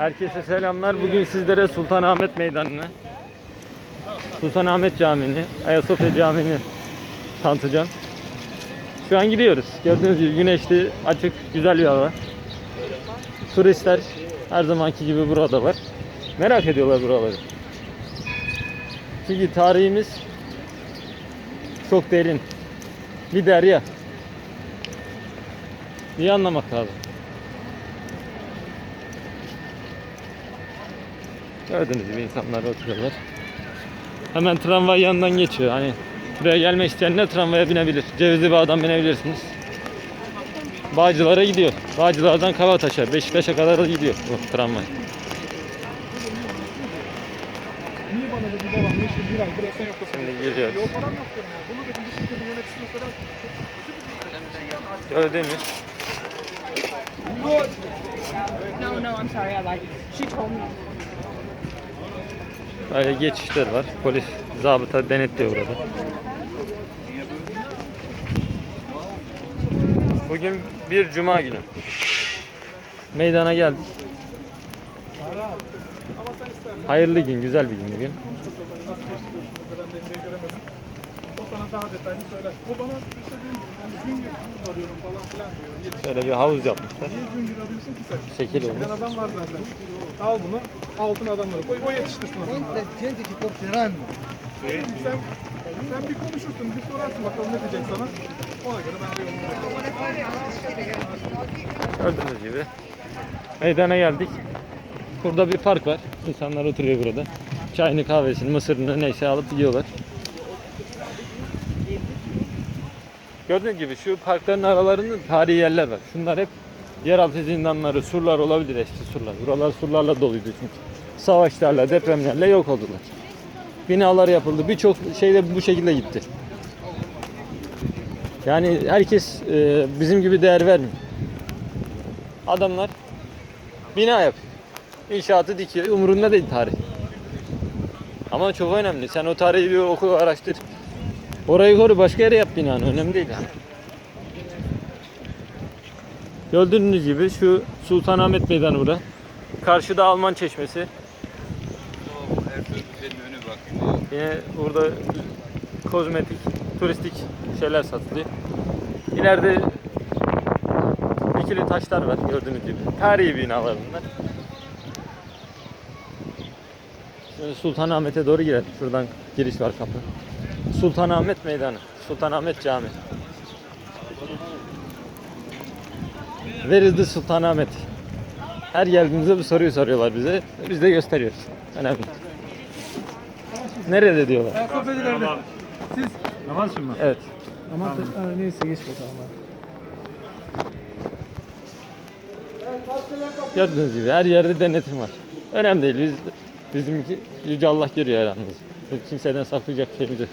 Herkese selamlar. Bugün sizlere Sultanahmet Meydanı'nı, Sultanahmet Camii'ni, Ayasofya Camii'ni tanıtacağım. Şu an gidiyoruz. Gördüğünüz gibi güneşli, açık, güzel bir hava. Turistler her zamanki gibi burada var. Merak ediyorlar buraları. Çünkü tarihimiz çok derin. Bir derya. İyi anlamak lazım. Gördüğünüz gibi insanlar oturuyorlar. Hemen tramvay yanından geçiyor. Hani buraya gelmek isteyenler tramvaya binebilir. Cevizli Bağ'dan binebilirsiniz. Bağcılar'a gidiyor. Bağcılar'dan Kavataş'a, Beşiktaş'a kadar da gidiyor bu tramvay. Şimdi söyler. Ödemir. No, no, I'm sorry. I like. She told me. Böyle geçişler var. Polis zabıta denetliyor burada. Bugün bir cuma günü. Meydana geldik. Hayırlı gün, güzel bir gün bugün. Sana daha detaylı söyler. O bana işte diyor yani gün gün arıyorum falan filan diyor. Şöyle bir havuz yapmışlar. Niye gün gün arıyorsun ki sen? Şekil Bir olmuş. tane adam var zaten. Al bunu. Altın adamları koy. O yetiştirsin. Gente, gente que cooperando. Sen, sen bir konuşursun, bir sorarsın bakalım ne diyecek sana. Ona göre ben de Gördüğünüz gibi meydana geldik. Burada bir park var. İnsanlar oturuyor burada. Çayını, kahvesini, mısırını neyse alıp gidiyorlar. Gördüğünüz gibi şu parkların aralarında tarihi yerler var. Şunlar hep yeraltı zindanları, surlar olabilir eski surlar. Buralar surlarla doluydu çünkü. Savaşlarla, depremlerle yok oldular. Binalar yapıldı. Birçok şey de bu şekilde gitti. Yani herkes e, bizim gibi değer vermiyor. Adamlar bina yapıyor. İnşaatı dikiyor. Umurunda değil tarih. Ama çok önemli. Sen o tarihi bir oku, araştır. Orayı koru, başka yere yap binanı. Önemli değil yani. Gördüğünüz gibi şu Sultanahmet Meydanı bura. Karşıda Alman Çeşmesi. Yine burada kozmetik, turistik şeyler satılıyor. İleride dikili taşlar var gördüğünüz gibi. Tarihi binalar bunlar. Sultanahmet'e doğru girelim. Şuradan giriş var kapı. Sultanahmet Meydanı. Sultanahmet Camii. Where is the Sultanahmet? Her geldiğimizde bu soruyu soruyorlar bize. Biz de gösteriyoruz. Önemli. Nerede diyorlar. Kafedelerde. Siz Namaz mı? Evet. Ama neyse geç bakalım. Gördüğünüz gibi her yerde denetim var. Önemli değil. Biz bizimki Yüce Allah görüyor aramızı. Kimseden saklayacak şeyimiz yok.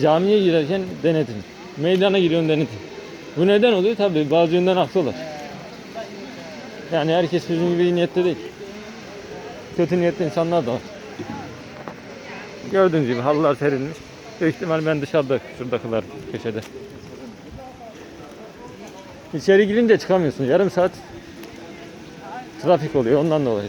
Camiye girerken denetim. Meydana giriyorsun denetim. Bu neden oluyor? Tabii bazı yönden haklılar. Yani herkes bizim gibi niyette değil. Kötü niyetli insanlar da var. Gördüğünüz gibi halılar serilmiş. Büyük ihtimal ben dışarıda, şuradakiler köşede. İçeri girince çıkamıyorsun. Yarım saat trafik oluyor ondan dolayı.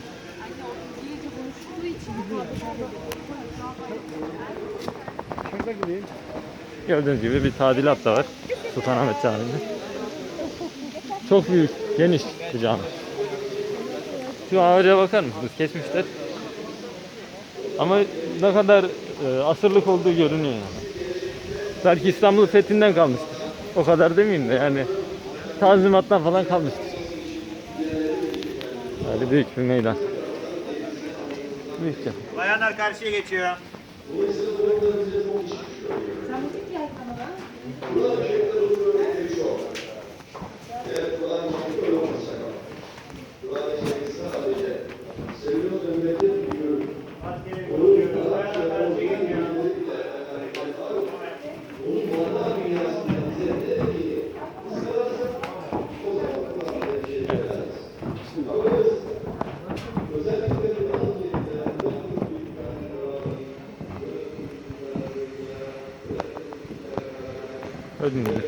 Gördüğünüz gibi bir tadilat da var Sultanahmet Camii'nde. Çok büyük, geniş bir cami. Şu ağaca bakar mısınız? Kesmişler. Ama ne kadar e, asırlık olduğu görünüyor yani. Belki İstanbul fethinden kalmıştır. O kadar demeyeyim de yani tanzimattan falan kalmıştır. Böyle büyük bir meydan. Büyük yapı. Bayanlar karşıya geçiyor. Gördüğünüz gibi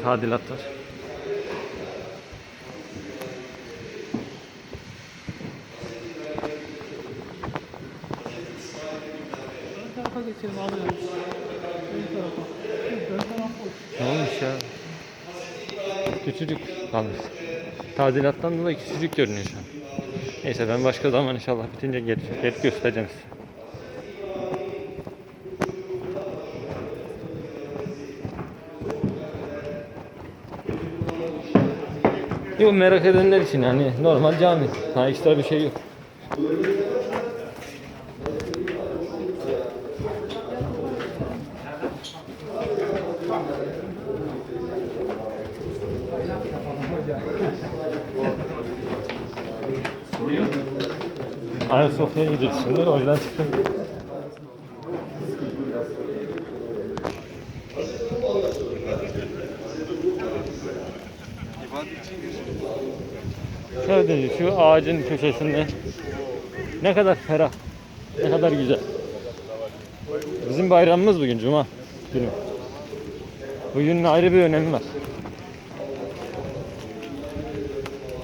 tadilatlar. tarafa geçelim alıyoruz. Ön tarafa. Ön. Ne olmuş ya? Küçücük kalmış. Tadilattan dolayı küçücük görünüyor şu an. Neyse ben başka zaman inşallah bitince gelip, gelip göstereceğim size. Yok merak edenler için yani normal cami. Ha ekstra bir şey yok. Ayasofya'ya gideceğiz şimdi o yüzden çıktım. Gibi şu ağacın köşesinde ne kadar ferah, ne kadar güzel. Bizim bayramımız bugün Cuma günü. Bugünün ayrı bir önemi var.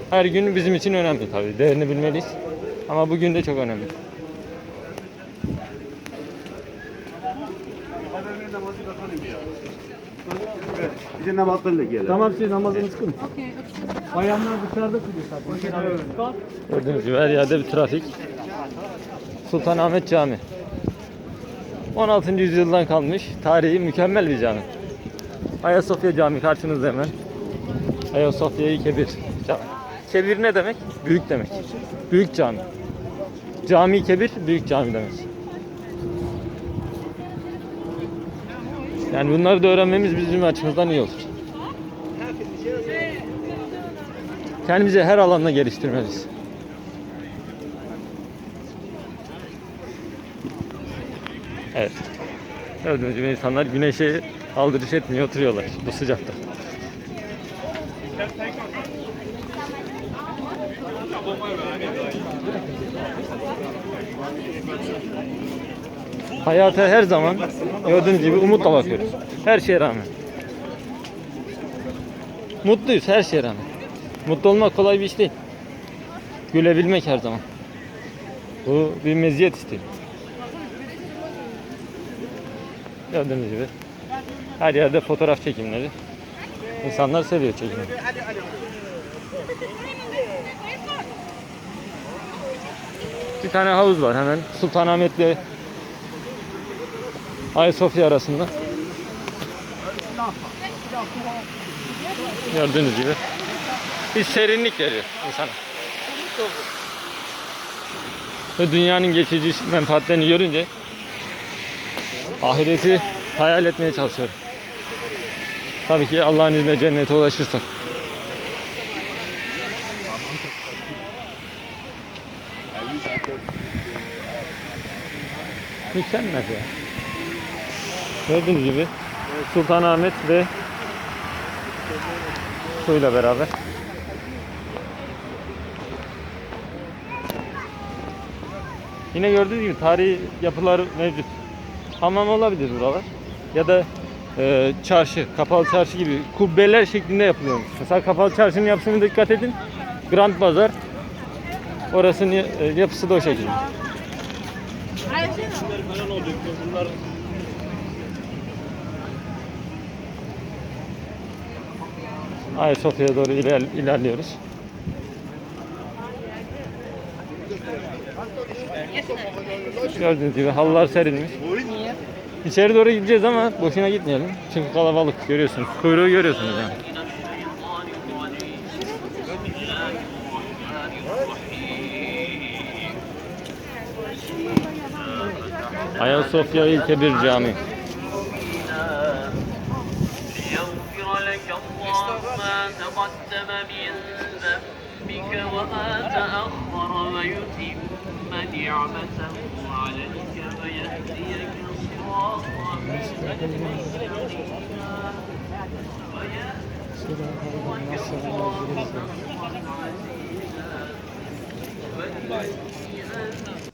Her gün bizim için önemli tabii. Değerini bilmeliyiz. Ama bugün de çok önemli. Bize namazlarla gelelim. Tamam siz namazınızı kılın. Bayanlar dışarıda kılıyor zaten. Gördüğünüz gibi her yerde bir trafik. Sultanahmet Cami. 16. yüzyıldan kalmış tarihi mükemmel bir cami. Ayasofya Camii karşınızda hemen. Ayasofya-i Kebir. Kebir ne demek? Büyük demek. Büyük cami. Cami Kebir büyük cami demek. Yani bunları da öğrenmemiz bizim açımızdan iyi olur. Kendimizi her alanda geliştirmeliyiz. Evet. Gördüğünüz gibi insanlar güneşe aldırış etmiyor, oturuyorlar bu sıcakta. Hayata her zaman gördüğünüz gibi umutla bakıyoruz. Her şeye rağmen. Mutluyuz her şeye rağmen. Mutlu olmak kolay bir iş değil. Gülebilmek her zaman. Bu bir meziyet istiyor. Gördüğünüz gibi her yerde fotoğraf çekimleri. İnsanlar seviyor çekimi. Bir tane havuz var hemen Sultanahmet'le Ayasofya arasında. Gördüğünüz gibi bir serinlik veriyor insana. Ve dünyanın geçici menfaatlerini görünce ahireti hayal etmeye çalışıyorum. Tabii ki Allah'ın izniyle cennete ulaşırsak. Mükemmel ya. Gördüğünüz gibi Sultanahmet ve suyla beraber. Yine gördüğünüz gibi tarihi yapılar mevcut. Hamam olabilir buralar. Ya da e, çarşı, kapalı çarşı gibi kubbeler şeklinde yapılıyor. Mesela kapalı çarşının yapısına dikkat edin. Grand Bazar. Orasının e, yapısı da o şekilde. Ayasofya'ya doğru iler, ilerliyoruz. Gördüğünüz gibi halılar serilmiş. İçeri doğru gideceğiz ama boşuna gitmeyelim. Çünkü kalabalık görüyorsunuz. Kuyruğu görüyorsunuz yani. Ayasofya İlke bir وما تأخر ويتم نعمته عليك ويهديك صراطا ويهديك